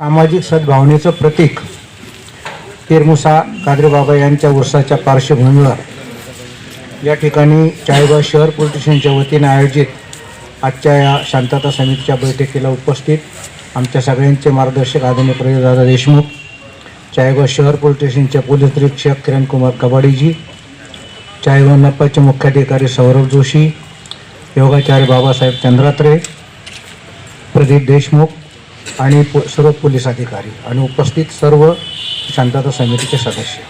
सामाजिक सद्भावनेचं प्रतीक तिरमुसा कादरेबाबा यांच्या वर्षाच्या पार्श्वभूमीवर. या ठिकाणी चाळीगाव शहर पोलीस स्टेशनच्या वतीने आयोजित आजच्या या शांतता समितीच्या बैठकीला उपस्थित आमच्या सगळ्यांचे मार्गदर्शक आदरणीय प्रवीणदादा देशमुख चाळीगाव शहर पोलीस स्टेशनचे पोलीस निरीक्षक किरणकुमार कबाडीजी चाळीगाव नपाचे मुख्याधिकारी सौरभ जोशी योगाचार्य बाबासाहेब चंद्रात्रे प्रदीप देशमुख आणि पो सर्व पोलीस अधिकारी आणि उपस्थित सर्व शांतता समितीचे सदस्य.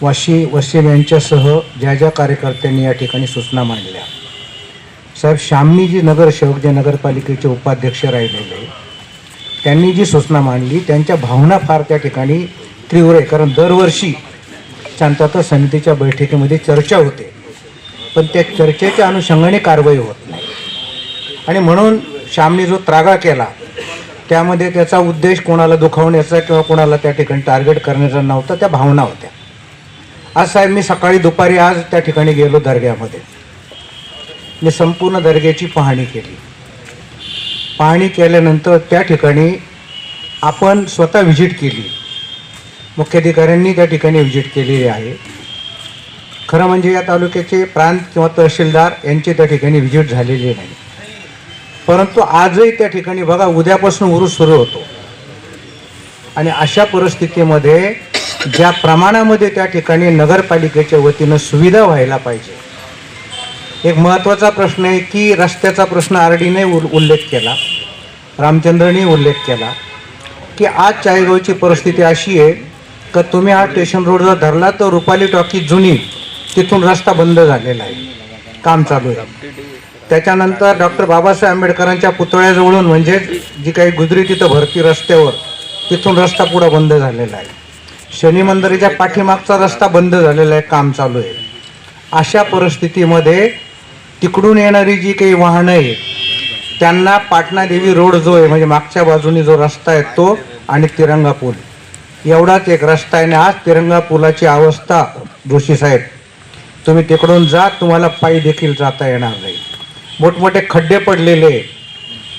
वाशी वसीम यांच्यासह ज्या ज्या कार्यकर्त्यांनी या ठिकाणी सूचना मांडल्या. साहेब श्यामनी जी नगरसेवक जे नगरपालिकेचे उपाध्यक्ष राहिलेले त्यांनी जी सूचना मांडली त्यांच्या भावना फार त्या ठिकाणी तीव्र आहे. कारण दरवर्षी शांतता समितीच्या बैठकीमध्ये चर्चा होते. पण त्या चर्चेच्या अनुषंगाने कारवाई होत नाही. आणि म्हणून श्यामने जो त्रागा केला त्यामध्ये त्याचा उद्देश कोणाला दुखावण्याचा किंवा कोणाला त्या ठिकाणी टार्गेट करण्याचा नव्हता त्या भावना होत्या. आज साहेब मी सकाळी दुपारी आज त्या ठिकाणी गेलो दर्ग्यामध्ये. मी संपूर्ण दर्ग्याची पाहणी केली. पाहणी केल्यानंतर त्या ठिकाणी आपण स्वतः व्हिजिट केली. मुख्याधिकाऱ्यांनी त्या ठिकाणी व्हिजिट केलेली आहे. खरं म्हणजे या तालुक्याचे प्रांत किंवा तहसीलदार यांची त्या ठिकाणी व्हिजिट झालेली नाही. परंतु आजही त्या ठिकाणी बघा उद्यापासून उरूस सुरू होतो. आणि अशा परिस्थितीमध्ये ज्या प्रमाणामध्ये त्या ठिकाणी नगरपालिकेच्या वतीनं सुविधा व्हायला पाहिजे. एक महत्त्वाचा प्रश्न आहे की रस्त्याचा प्रश्न आर डीने उल्लेख केला रामचंद्रने उल्लेख केला की आज चाळीगावची परिस्थिती अशी आहे का तुम्ही हा स्टेशन रोड जर धरला तर रुपाली टॉकी जुनी तिथून रस्ता बंद झालेला आहे. काम चालू आहे. त्याच्यानंतर डॉक्टर बाबासाहेब आंबेडकरांच्या पुतळ्याजवळून म्हणजे जी काही गुजरी तिथं भरती रस्त्यावर तिथून रस्ता पुढं बंद झालेला आहे. शनी मंदिराच्या पाठीमागचा रस्ता बंद झालेला आहे काम चालू आहे. अशा परिस्थितीमध्ये तिकडून येणारी जी काही वाहनं आहेत त्यांना पाटणा देवी रोड जो आहे म्हणजे मागच्या बाजूने जो रस्ता आहे तो आणि तिरंगा पूल. एवढाच एक रस्ता आहे आणि आज तिरंगा पुलाची अवस्था जोशी साहेब तुम्ही तिकडून जा तुम्हाला पायी देखील जाता येणार नाही. मोठमोठे खड्डे पडलेले.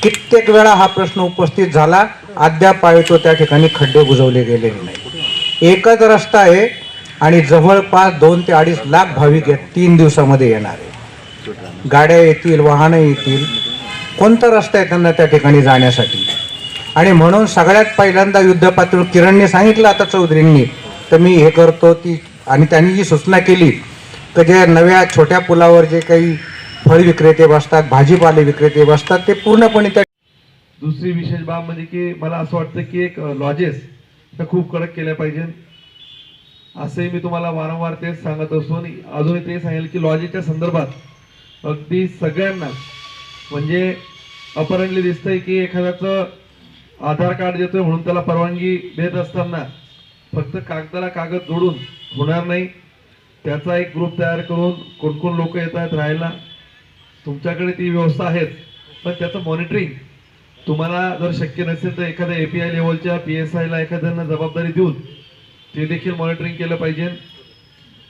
कित्येक वेळा हा प्रश्न उपस्थित झाला. अद्याप तो त्या ठिकाणी खड्डे बुजवले गेलेले नाही एकच रस्ता आहे आणि जवळपास दोन ते अडीच लाख भाविक आहेत तीन दिवसामध्ये येणार आहे गाड्या येतील वाहनं येतील. कोणता रस्ता आहे त्यांना त्या ठिकाणी जाण्यासाठी? आणि म्हणून सगळ्यात पहिल्यांदा युद्ध पातळी किरणने सांगितलं आता चौधरींनी. तर मी हे करतो ती आणि त्यांनी जी सूचना केली तर जे नव्या छोट्या पुलावर जे काही फळ विक्रेते बसतात भाजीपाले विक्रेते बसतात ते पूर्णपणे त्या दुसरी विशेष बाब म्हणजे की मला असं वाटतं की एक लॉजेस त्या खूप कडक केल्या पाहिजे. असंही मी तुम्हाला वारंवार तेच सांगत असून अजूनही ते सांगेल की लॉजेसच्या संदर्भात अगदी सगळ्यांना म्हणजे अपरंटली दिसतंय की एखाद्याचं आधार कार्ड देतोय म्हणून त्याला परवानगी देत असताना फक्त कागदाला कागद जोडून होणार नाही. त्याचा एक ग्रुप तयार करून कोण कोण लोक येत आहेत राहायला तुमच्याकडे ती व्यवस्था आहेच पण त्याचं मॉनिटरिंग तुम्हाला जर शक्य नसेल तर एखाद्या एपीआय लेवलच्या पी एस आयला एखाद्यांना जबाबदारी देऊन ते देखील मॉनिटरिंग केलं पाहिजे.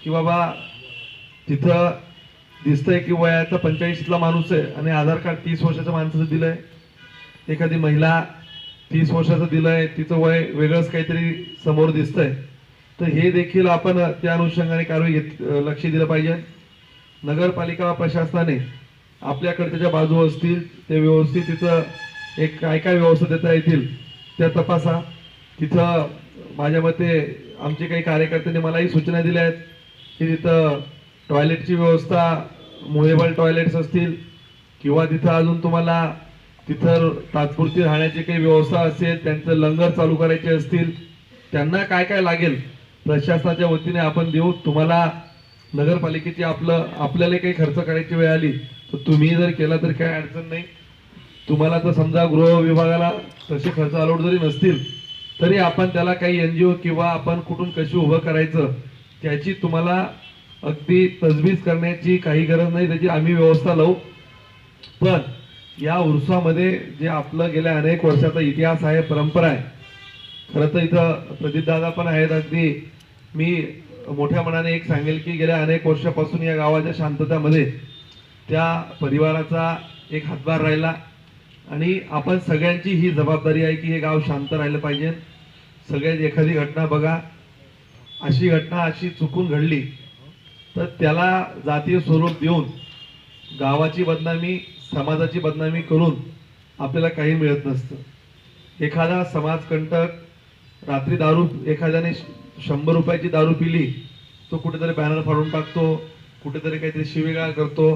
की बाबा तिथं दिसतंय की वयाचा पंच्याऐंशीतला माणूस आहे आणि आधार कार्ड तीस वर्षाच्या माणसाचं दिलंय. एखादी महिला तीस वर्षाचं दिलंय तिचं वय वेगळंच काहीतरी समोर दिसतंय. तर हे देखील आपण त्या अनुषंगाने कारवाई घेत लक्ष दिलं पाहिजे. नगरपालिका प्रशासनाने आपल्याकडच्या ज्या बाजू असतील ते व्यवस्थित तिथं एक काय काय व्यवस्था देता येतील त्या तपासा. तिथं माझ्या मते आमचे काही कार्यकर्त्यांनी मलाही सूचना दिल्या आहेत की तिथं टॉयलेटची व्यवस्था मुव्हेबल टॉयलेट्स असतील किंवा तिथं अजून तुम्हाला तिथं तात्पुरती राहण्याची काही व्यवस्था असेल त्यांचं लंगर चालू करायचे असतील त्यांना काय काय लागेल प्रशासनाच्या वतीने आपण देऊ. तुम्हाला नगरपालिकेची आपलं आपल्याला काही खर्च करायची वेळ आली तर तुम्ही जर केला तर काही अडचण नाही. तुम्हाला तर समजा गृह विभागाला तसे खर्च अलाउड जरी नसतील तरी आपण त्याला काही एनजीओ किंवा आपण कुठून कशी उभं करायचं त्याची तुम्हाला अगदी तजवीज करण्याची काही गरज नाही त्याची आम्ही व्यवस्था लावू. पण या उर्सामध्ये जे आपलं गेल्या अनेक वर्षाचा इतिहास आहे परंपरा आहे खरं तर इथं प्रदीपदादा पण आहेत अगदी मी मोठ्या मनाने एक सांगेल की गेल्या अनेक वर्षापासून या गावाच्या शांततामध्ये त्या परिवाराचा एक हातभार राहिला. आणि आपण सगळ्यांची ही जबाबदारी आहे की हे गाव शांत राहिलं पाहिजे. सगळ्यात एखादी घटना बघा. अशी घटना अशी चुकून घडली तर त्याला जातीय स्वरूप देऊन गावाची बदनामी समाजाची बदनामी करून आपल्याला काही मिळत नसतं. एखादा समाजकंटक रात्री दारू एखाद्याने श- शंभर रुपयाची दारू पिली तो कुठेतरी बॅनर फाडून टाकतो कुठेतरी काहीतरी शिवेगाळ करतो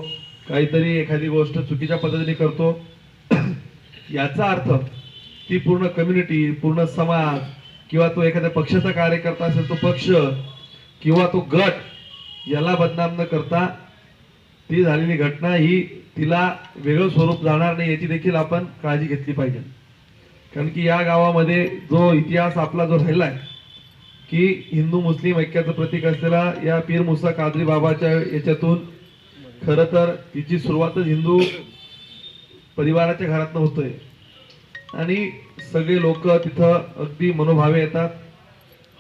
काहीतरी एखादी गोष्ट चुकीच्या पद्धतीने करतो. याचा अर्थ ती पूर्ण कम्युनिटी पूर्ण समाज किंवा तो एखाद्या पक्षाचा कार्यकर्ता असेल तो पक्ष किंवा तो गट याला बदनाम न करता ती झालेली घटना ही तिला वेगळं स्वरूप जाणार नाही याची देखील आपण काळजी घेतली पाहिजे. कारण की या गावामध्ये जो इतिहास आपला जो राहिला आहे की हिंदू मुस्लिम ऐक्याचं प्रतीक असलेला या पीर मुसा कादरी बाबाच्या याच्यातून खरं तर तिची सुरुवातच हिंदू परिवाराच्या घरातनं होतोय. आणि सगळे लोक तिथं अगदी मनोभावे येतात.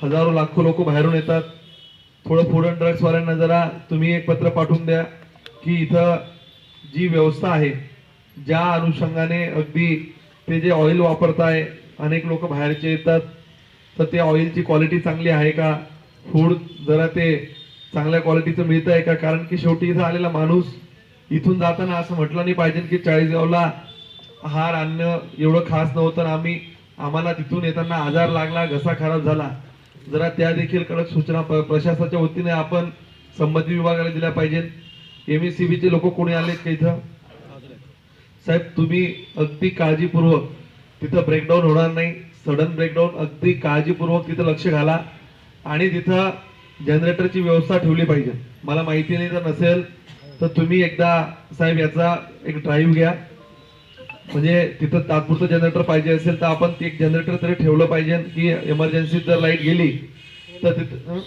हजारो लाखो लोक बाहेरून येतात. थोडं फूड अँड ड्रग्सवाल्यांना जरा तुम्ही एक पत्र पाठवून द्या की इथं जी व्यवस्था आहे ज्या अनुषंगाने अगदी ते जे ऑइल वापरताय अनेक लोक बाहेरचे येतात. तर ते ऑइलची क्वालिटी चांगली आहे का? फूड जरा ते चांगल्या क्वालिटीचं मिळतं आहे का? कारण की शेवटी इथं आलेला माणूस इथून जाताना असं म्हटलं नाही पाहिजे की चाळीसगावला आहार अन्न एवढं खास नव्हतं आम्ही आम्हाला तिथून येताना आजार लागला घसा खराब झाला. जरा त्या देखील कडक सूचना प- प्रशासनाच्या वतीने आपण संबंधित विभागाला दिल्या पाहिजेत एम एस चे लोक कोणी आलेत का इथं? साहेब तुम्ही अगदी काळजीपूर्वक तिथं ब्रेकडाऊन होणार नाही. सडन ब्रेकडाऊन अगदी काळजीपूर्वक तिथं लक्ष घाला. आणि तिथं जनरेटरची व्यवस्था ठेवली पाहिजे. मला माहिती नाही जर नसेल तर तुम्ही एकदा साहेब याचा एक ड्राईव्ह घ्या. म्हणजे तिथं तात्पुरतं जनरेटर पाहिजे असेल तर आपण एक जनरेटर तरी ठेवलं पाहिजे. की इमर्जन्सीत जर लाइट गेली तर तिथं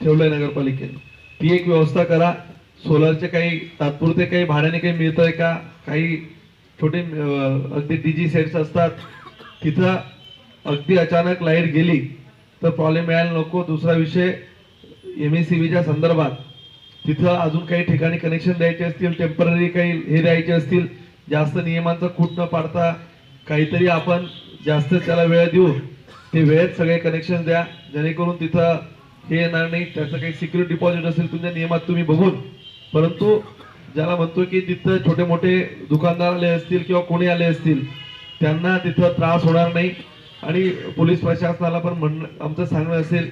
ठेवलंय नगरपालिकेनं. ती एक व्यवस्था करा. सोलरचे काही तात्पुरते काही भाड्याने काही मिळतंय का? काही छोटे अगदी अगदी डीजी सेट्स असतात. तिथं अगदी अचानक लाइट गेली तर प्रॉब्लेम यायला नको. दुसरा विषय एम एस संदर्भात तिथं अजून काही ठिकाणी कनेक्शन द्यायचे असतील टेंपररी काही हे द्यायचे असतील जास्त नियमांचा खूट न पाडता काहीतरी आपण जास्त त्याला वेळ देऊ ते वेळेत सगळे कनेक्शन द्या. जेणेकरून तिथं हे येणार नाही. त्याचं काही सिक्युरिटी डिपॉझिट असेल तुमच्या नियमात तुम्ही बघून. परंतु ज्याला म्हणतो की तिथं छोटे मोठे दुकानदार आले असतील किंवा कोणी आले असतील त्यांना तिथं त्रास होणार नाही. आणि पोलीस प्रशासनाला पण म्हणणं आमचं सांगणं असेल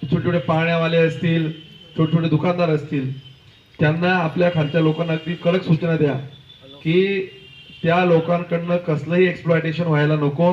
की छोटे छोटे पाळण्यावाले असतील छोटे छोटे दुकानदार असतील त्यांना आपल्या खालच्या लोकांना अगदी कडक सूचना द्या की त्या लोकांकडनं कसलंही एक्सप्लॉयटेशन व्हायला नको.